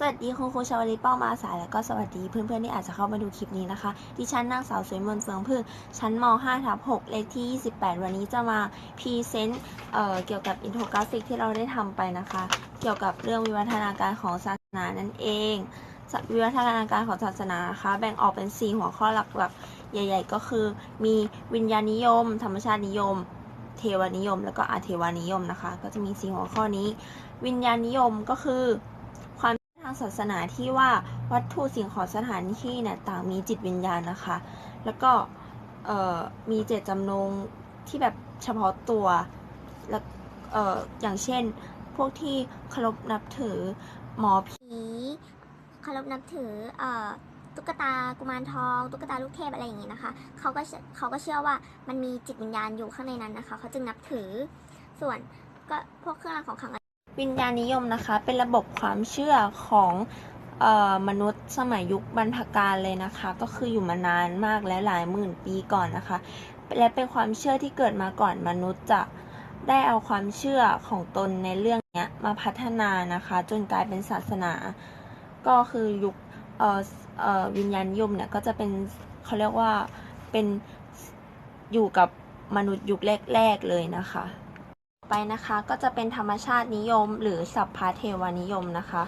สวัสดีคุณครูชาวลิตเป้ามาสาย แล้วก็สวัสดีเพื่อนๆที่อาจจะเข้ามาดูคลิปนี้นะคะ ดิฉันนางสาวสวยมนเฟืองพึ่งชั้นม 5 ทับ6เลขที่ 28 วันนี้จะมาพรีเซนต์เกี่ยวกับอินโฟกราฟิกที่เราได้ทำไปนะคะ เกี่ยวกับเรื่องวิวัฒนาการของศาสนานั่นเองวิวัฒนาการของศาสนานะคะ แบ่งออกเป็น 4 หัวข้อหลักๆ ใหญ่ ๆ ก็คือ มีวิญญาณนิยม ธรรมชาตินิยมเทวนิยม แล้วก็อาเทวนิยมนะคะ ก็จะมี 4 หัวข้อนี้ วิญญาณนิยมก็คือามเชื่อทางศาสนาที่ว่าวัตถุสิ่งของสถานที่เนี่ยต่างมีจิตวิญญาณนะคะ แล้วก็มีเจตจำนงที่แบบเฉพาะตัวแล้วเอ่อย่างเช่น พวกที่เคารพนับถือหมอผีเคารพนับถืออตุ๊กตากุมารทอง ตุ๊กตาลูกเทพอะไรอย่างงี้นะคะเขาก็เขาก็เชื่อว่ามันมีจิตวิญญาณอยู่ข้างในนั้นนะคะเขาจึงนับถือส่วนก็พวกเครื่องรางของขลัง วิญญาณนิยมนะคะ เป็นระบบความเชื่อของออมนุษย์สมัยยุคบรรพกาลเลยนะคะ ก็คืออยู่มานานมากและหลายหมื่นปีก่อนนะคะ และเป็นความเชื่อที่เกิดมาก่อนมนุษย์จะได้เอาความเชื่อของตนในเรื่องนี้มาพัฒนานะคะ จนกลายเป็นศาสนา ก็คือยุควิญญาณนิยมเนี่ยก็จะเป็นเขาเรียกว่าเป็นอยู่กับมนุษย์ยุคแรก ๆ เลยนะคะ ไปนะคะ ก็จะเป็นธรรมชาตินิยม หรือสัพพะเทวนิยมนะคะ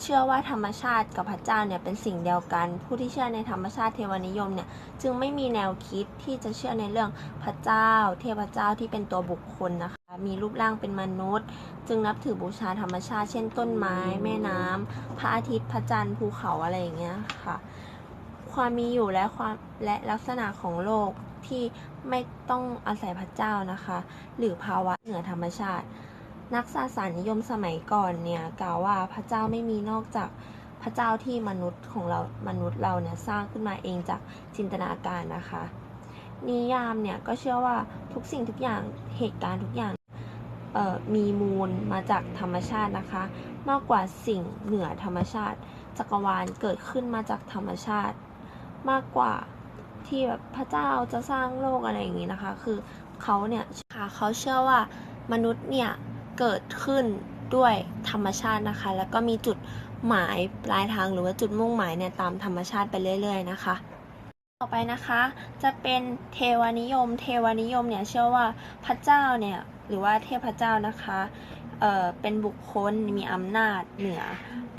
เชื่อว่าธรรมชาติกับพระเจ้าเนี่ยเป็นสิ่งเดียวกัน ผู้ที่เชื่อในธรรมชาติเทวนิยมเนี่ยจึงไม่มีแนวคิดที่จะเชื่อในเรื่องพระเจ้า เทพเจ้าที่เป็นตัวบุคคลนะคะ มีรูปร่างเป็นมนุษย์ จึงนับถือบูชาธรรมชาติ เช่นต้นไม้ แม่น้ำพระอาทิตย์พระจันทร์ภูเขาอะไรอย่างเงี้ยค่ะ ความมีอยู่และความและลักษณะของโลก ที่ไม่ต้องอาศัยพระเจ้านะคะ หรือภาวะเหนือธรรมชาติ นักศาสนานิยมสมัยก่อนเนี่ยกล่าวว่าพระเจ้าไม่มีนอกจากพระเจ้าที่มนุษย์ของเรามนุษย์เราเนี่ยสร้างขึ้นมาเองจากจินตนาการนะคะ นิยามเนี่ยก็เชื่อว่าทุกสิ่งทุกอย่างเหตุการณ์ทุกอย่างมีมูลมาจากธรรมชาตินะคะ มากกว่าสิ่งเหนือธรรมชาติ จักรวาลเกิดขึ้นมาจากธรรมชาติ มากกว่า ที่แบบพระเจ้าจะสร้างโลกอะไรอย่างนี้นะคะ คือเขาเนี่ยค่ะเขาเชื่อว่ามนุษย์เนี่ยเกิดขึ้นด้วยธรรมชาตินะคะ แล้วก็มีจุดหมายปลายทางหรือว่าจุดมุ่งหมายเนี่ยตามธรรมชาติไปเรื่อย ๆ นะคะต่อไปนะคะจะเป็นเทวนิยม เทวนิยมเนี่ยเชื่อว่าพระเจ้าเนี่ยหรือว่าเทพเจ้านะคะเอ่อเป็นบุคคลมีอำนาจเหนือ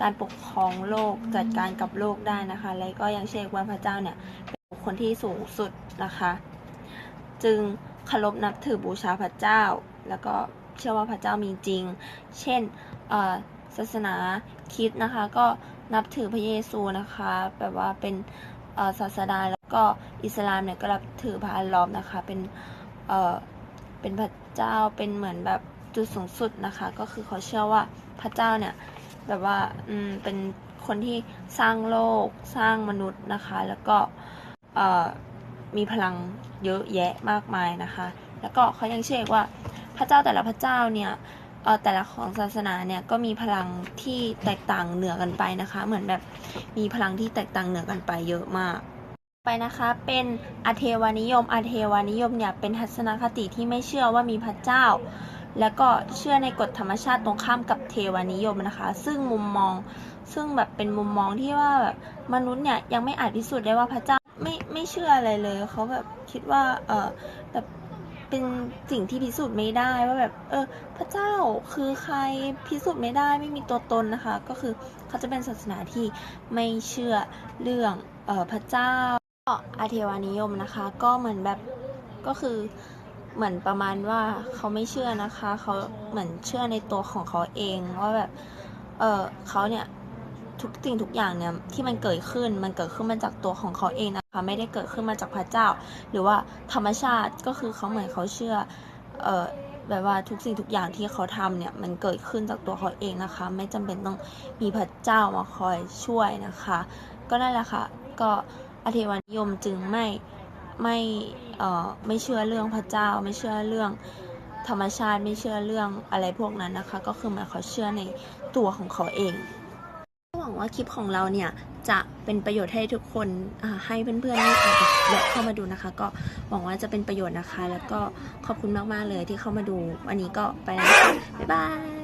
การปกครองโลกจัดการกับโลกได้นะคะ และก็ยังเชื่อว่าพระเจ้าเนี่ย เป็นที่สูงสุดนะคะ จึงเคารพนับถือบูชาพระเจ้า แล้วก็เชื่อว่าพระเจ้ามีจริง เช่นศาสนาคิดนะคะ ก็นับถือพระเยซูนะคะแบบว่าเป็นศาสดาแล้วก็อิสลามเนี่ยก็นับถือพระอัลลอฮ์นะคะ เป็นเป็นพระเจ้าเป็นเหมือนแบบจุดสูงสุดนะคะ ก็คือเขาเชื่อว่าพระเจ้าเนี่ยแบบว่าอืมเป็นคนที่สร้างโลกสร้างมนุษย์นะคะ แล้วก็เมีพลังเยอะแยะมากมายนะคะ แล้วก็เขายังเชื่อว่าพระเจ้าแต่ละพระเจ้าเนี่ยแต่ละของศาสนาเนี่ยก็มีพลังที่แตกต่างเหนือกันไปนะคะ เหมือนแบบมีพลังที่แตกต่างเหนือกันไปเยอะมาก ไปนะคะเป็นอเทวานิยมอเทวานิยมเนี่ยเป็นทัศนคติที่ไม่เชื่อว่ามีพระเจ้า แล้วก็เชื่อในกฎธรรมชาติตรงข้ามกับเทวานิยมนะคะ ซึ่งมุมมองซึ่งแบบเป็นมุมมองที่ว่าแบบมนุษย์เนี่ยยังไม่อาจพิสูจน์ได้ว่าพระเจ้า ไม่ไม่เชื่ออะไรเลยเขาแบบคิดว่า เออแบบเป็นสิ่งที่พิสูจน์ไม่ได้ว่าแบบ เออ พระเจ้าคือใครพิสูจน์ไม่ได้ไม่มีตัวตนนะคะ ก็คือเขาจะเป็นศาสนาที่ไม่เชื่อเรื่องเออพระเจ้าก็อาเทวานิยมนะคะ ก็เหมือนแบบก็คือเหมือนประมาณว่าเขาไม่เชื่อนะคะเขาเหมือนเชื่อในตัวของเขาเองว่าแบบเออเขาเนี่ย ทุกสิ่งทุกอย่างเนี่ยที่มันเกิดขึ้นมันเกิดขึ้นมาจากตัวของเขาเองนะคะไม่ได้เกิดขึ้นมาจากพระเจ้า หรือว่าธรรมชาติก็คือเขาเหมือนเขาเชื่อเออแบบว่าทุกสิ่งทุกอย่างที่เขาทำเนี่ยมันเกิดขึ้นจากตัวเขาเองนะคะ ไม่จำเป็นต้องมีพระเจ้ามาคอยช่วยนะคะ ก็นั่นแหละค่ะก็อเทวานิยมจึงไม่ไม่เอ่อไม่เชื่อเรื่องพระเจ้า ไม่เชื่อเรื่องธรรมชาติไม่เชื่อเรื่องอะไรพวกนั้นนะคะ ก็คือหมายเขาเชื่อในตัวของเขาเอง ว่าคลิปของเราเนี่ยจะเป็นประโยชน์ให้ทุกคนให้เพื่อนๆที่อาจจะแวะเข้ามาดูนะคะ ก็หวังว่าจะเป็นประโยชน์นะคะ แล้วก็ขอบคุณมากๆเลยที่เข้ามาดูวันนี้ก็ไปแล้วบ๊ายบาย